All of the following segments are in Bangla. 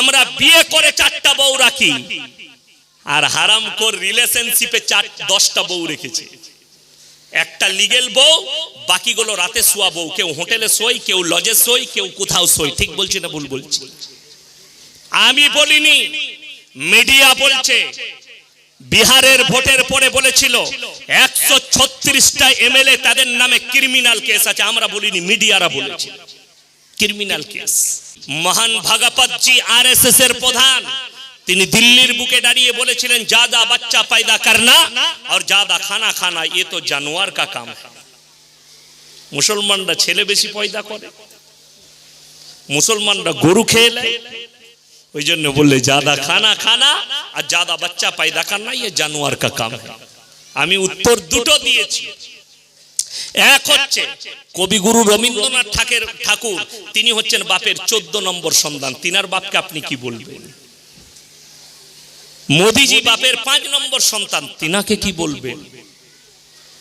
আমরা বিয়ে করে চারটা বউ রাখি। আর হারাম কর রিলেশনশিপে চার, দশটা বউ রেখেছে। একটা লিগেল বউ, বাকিগুলো রাতে শোয়া বউ। কেউ হোটেলে শোয়, কেউ লজে শোয়, কেউ কোথাও শোয়। ঠিক বলছি না ভুল বলছি? আমি বলিনি মিডিয়া বলছে, বিহারের ভোটের পরে বলেছিল, একশো ছত্রিশটা এমএলএ তাদের নামে ক্রিমিনাল কেস আছে। আমরা বলিনি মিডিয়ারা বলেছে। ক্রিমিনাল কেস মহান ভাগাপাচ্ছি আর এর প্রধান। তিনি দিল্লির বুকে দাঁড়িয়ে বলেছিলেন জাদা বাচ্চা পায়দা করনা আর জাদা খানা খানা, এ তো জানোয়ার কা কাম মুসলমানরা ছেলে বেশি পয়দা করে। মুসলমানরা গরু খেয়ে ওই জন্য বললে জাদা খানা খানা, আর জাদা বাচ্চা পায়দা করনা এ জানোয়ার কা কাম আমি উত্তর দুটো দিয়েছি। এক হচ্ছে কবিগুরু রবীন্দ্রনাথ ঠাকুর ঠাকুর, তিনি হচ্ছেন বাপের চোদ্দ নম্বর সন্তান। তিনার বাপকে আপনি কি বলবেন? মোদিজি বাপের পাঁচ নম্বর সন্তান, তিনাকে কি বলবেন?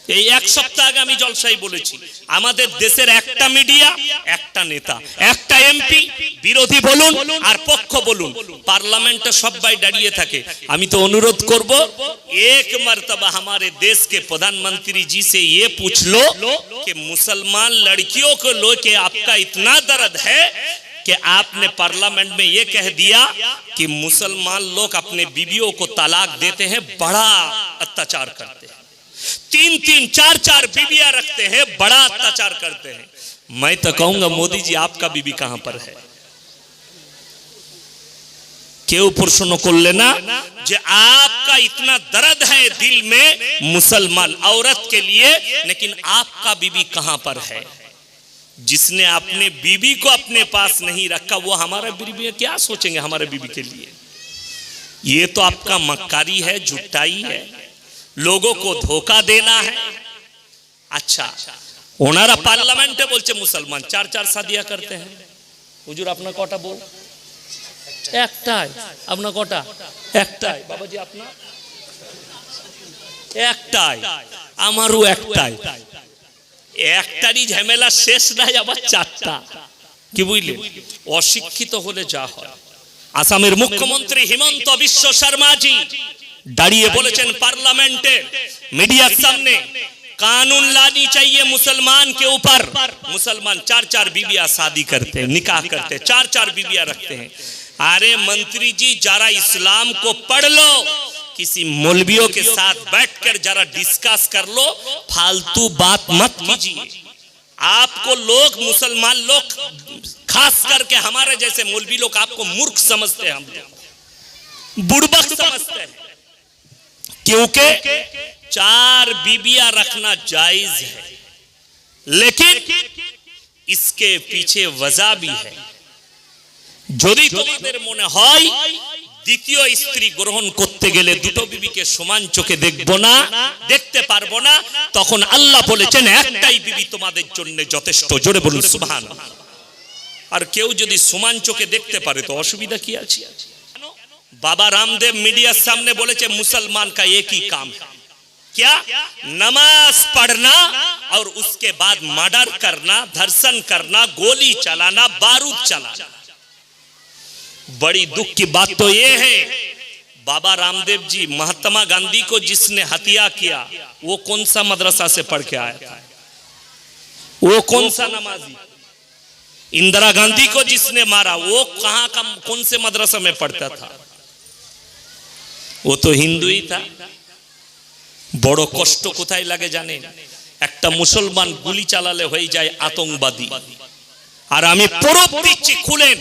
এই এক সপ্তাহ আগে আমি জলসাই বলেছি আমাদের দেশের একটা মিডিয়া একটা নেতা একটা এমপি বিরোধী বলুন আর পক্ষ বলুন পার্লামেন্টে সবাই দাঁড়িয়ে থাকে আমি তো অনুরোধ করব এক मर्तबा हमारे देश के प्रधानमंत्री जी से ये पूछ लो कि मुसलमान लड़कियों को लो के आपका इतना दर्द है कि आपने पार्लियामेंट में ये कह दिया कि मुसलमान लोग अपने बीवियों को तलाक देते हैं बड़ा अत्याचार करते हैं तीन तीन, चार चार बीबियाँ रखते हैं, बड़ा अत्याचार करते हैं। मैं तो कहूँगा, मोदी जी, आपका बीबी कहाँ पर है? क्यों पुरुषों को लेना, जो आपका इतना दर्द है दिल में मुसलमान औरत के लिए, लेकिन आपका बीबी कहाँ पर है? जिसने अपने बीबी को अपने पास नहीं रखा, वो हमारा बीबी क्या सोचेंगे हमारे बीबी के लिए? ये तो आपका मक्कारी है, झुटाई है। लोगों को धोखा देना है अच्छा ওনারা পার্লামেন্টে বলছে মুসলমান চার চার সাদিয়া করতে হ্যাঁ হুজুর আপনার কটা বল একটাই আপনার কটা একটাই বাবাজি আপনার একটাই আমারও একটাই একটারই ঝামেলা শেষ নাই আবার চারটা কি বুঝলেন অশিক্ষিত হলে যা হয় আসামের মুখ্যমন্ত্রী হিমন্ত বিশ্ব শর্মাজি দাঁড়িয়ে বলেছেন পার্লামেন্টে মিডিয়ার সামনে कानून लानी चाहिए मुसलमान के ऊपर मुसलमान चार चार बीबिया शादी करते हैं निकाह करते हैं चार चार बीबिया रखते हैं अरे मंत्री जी जरा इस्लाम को पढ़ लो किसी मौलवियों के साथ बैठकर जरा डिस्कस कर लो फालतू बात मत कीजिए आपको लोग मुसलमान लोग खास करके हमारे जैसे मौलवी लोग आपको मूर्ख समझते हैं हम लोग बुड़बक समझते हैं क्योंकि चार बीबियां रखना जायज है लेकिन इसके पीछे वजह भी है যদি তোমাদের মনে হয় দ্বিতীয় স্ত্রী গ্রহণ করতে গেলে দুটো বিবিকে সমান চোখে দেখবো না দেখতে পারবো না তখন আল্লাহ বলেছেন একটাই বিবি তোমাদের জন্য যথেষ্ট জোরে বলুন সুবহান আর কেউ যদি সমান চোখে দেখতে পারে তো অসুবিধা কি আছে बाबा रामदेव मीडिया सामने बोले चे मुसलमान का एक ही काम है। क्या? नमाज़ पढ़ना और उसके बाद मर्डर करना, धर्षण करना, गोली चलाना, बारूद चलाना। बड़ी दुख की बात तो ये है, बाबा रामदेव जी, महात्मा गांधी को जिसने हत्या किया, वो कौन सा मदरसा से पढ़ के आया था? वो कौन सा नमाजी? इंदिरा गांधी को जिसने मारा, वो कहाँ का, कौन से मदरसा में पढ़ता था? ও তো হিন্দুই তা। বড় কষ্ট কোথায় লাগে জানেন একটা মুসলমান গুলি চালালে হয়ে যায় আতঙ্কবাদী। আর আমি প্ররোপ দিচ্ছি, খুলেন।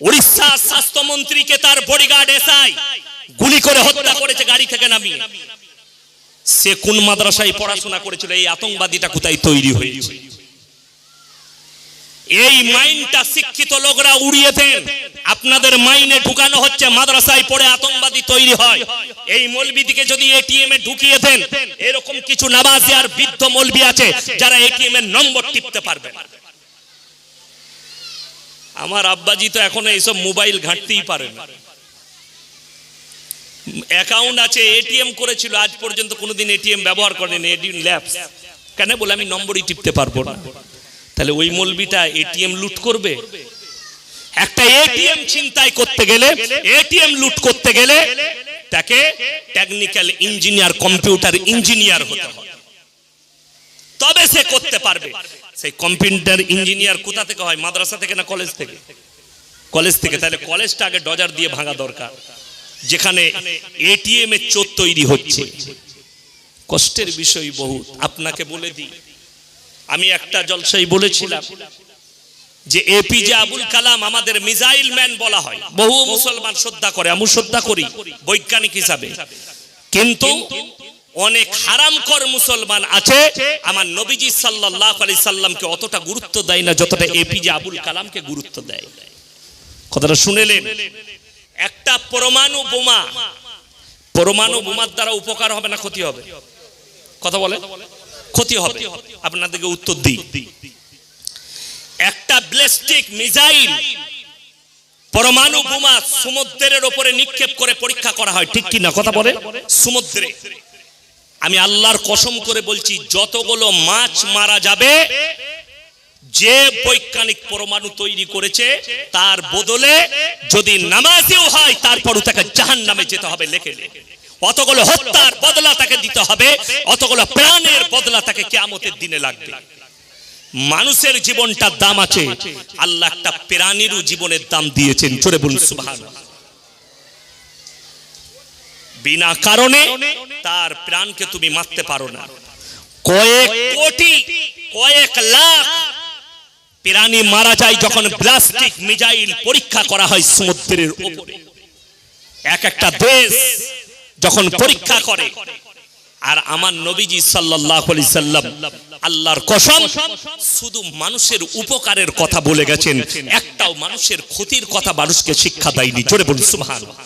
উড়িষ্যা স্বাস্থ্যমন্ত্রীকে তার বডিগার্ড এসআই গুলি করে হত্যা করেছে, গাড়ি থেকে নামিয়ে। সে কোন মাদ্রাসায় পড়াশোনা করেছিল, এই আতঙ্কবাদীটা কোথায় তৈরি হয়েছে? এই মাইন্ডটা শিক্ষিত লোকরা উড়িয়ে দেন। আপনাদের মাইনে ঢুকানো হচ্ছে, মাদ্রাসায় পড়ে আতঙ্কবাদী তৈরি হয়। এই মৌলবিদিকে যদি এটিএম এ ঢুকিয়ে দেন, এরকম কিছু নামাজি আর বৃদ্ধ মৌলবি আছে, যারা এটিএম এর নম্বর টিপতে পারবে আমার আব্বাজি তো এখন এইসব মোবাইল ঘাঁটতেই পারে না। অ্যাকাউন্ট আছে এটিএম করেছিল, আজ পর্যন্ত কোনোদিন এটিএম ব্যবহার করেনি এটিএম ল্যাপস। কেন বলে আমি নম্বরই টিপতে পারব না? তাহলে ওই মলবিটা এটিএম লুট করবে? একটা এটিএম চিন্তাই করতে গেলে এটিএম লুট করতে গেলে তাকে টেকনিক্যাল ইঞ্জিনিয়ার কম্পিউটার ইঞ্জিনিয়ার হতে হবে। তবে সে করতে পারবে। সেই কম্পিউটার ইঞ্জিনিয়ার কোথা থেকে হয়? মাদ্রাসা থেকে না কলেজ থেকে? কলেজ থেকে। তাহলে কলেজটা আগে ডজার দিয়ে ভাঙা দরকার। যেখানে এটিএম এর চোর তৈরি হচ্ছে। কষ্টের বিষয় বহুত। আপনাকে বলে দিই। আমি একটা জলসাই বলেছিলাম যে এপিজে আবুল কালাম আমাদের মিসাইল ম্যান বলা হয়। বহু মুসলমান শ্রদ্ধা করে আমি শ্রদ্ধা করি, বৈজ্ঞানিক হিসাবে। কিন্তু অনেক হারামকর মুসলমান আছে, আমার নবীজি সাল্লাল্লাহু আলাইহি সাল্লামকে অতটা গুরুত্ব দেয় না যতটা এপিজে আবুল কালামকে গুরুত্ব দেয়। কথাটা শুনেলেন? একটা পরমাণু বোমা, পরমাণু বোমার দ্বারা উপকার হবে না ক্ষতি হবে? কথা বলে ক্ষতি হবে। আপনাদেরকে উত্তর দিই। ব্লাস্টিক মিসাইল, পরমাণু বোমা সমুদ্রের উপরে নিক্ষেপ করে পরীক্ষা করা হয়। ঠিক কি না কথা বলে সমুদ্রে। আমি আল্লাহর কসম করে বলছি, যতগুলো মাছ মারা যাবে, যে বৈজ্ঞানিক পরমাণু তৈরি করেছে, তার বদলে যদি নামাজেও হয়, তারপরও তাকে জাহান নামে যেতে হবে লেখে। অতগুলো হত্যার বদলা তাকে দিতে হবে, অতগুলো প্রাণের বদলা তাকে কেয়ামতের দিনে লাগবে। মানুষের জীবনটার দাম আছে। আল্লাহ একটা প্রাণীরও জীবনের দাম দিয়েছেন। চলে বলুন, সুবহান। বিনা কারণে তার প্রাণকে তুমি মারতে পারো না। কয়েক কোটি, কয়েক লাখ প্রাণী মারা যায় যখন প্লাস্টিক মিজাইল পরীক্ষা করা হয় সমুদ্রের উপরে এক একটা দেশ যখন পরীক্ষা করে আর আমার নবীজি সাল্লাহ সাল্লাম আল্লাহর কসম শুধু মানুষের উপকারের কথা বলে গেছেন, একটাও মানুষের ক্ষতির কথা মানুষকে শিক্ষা দেয়নি। জোরে বলুন, সুবহানাল্লাহ।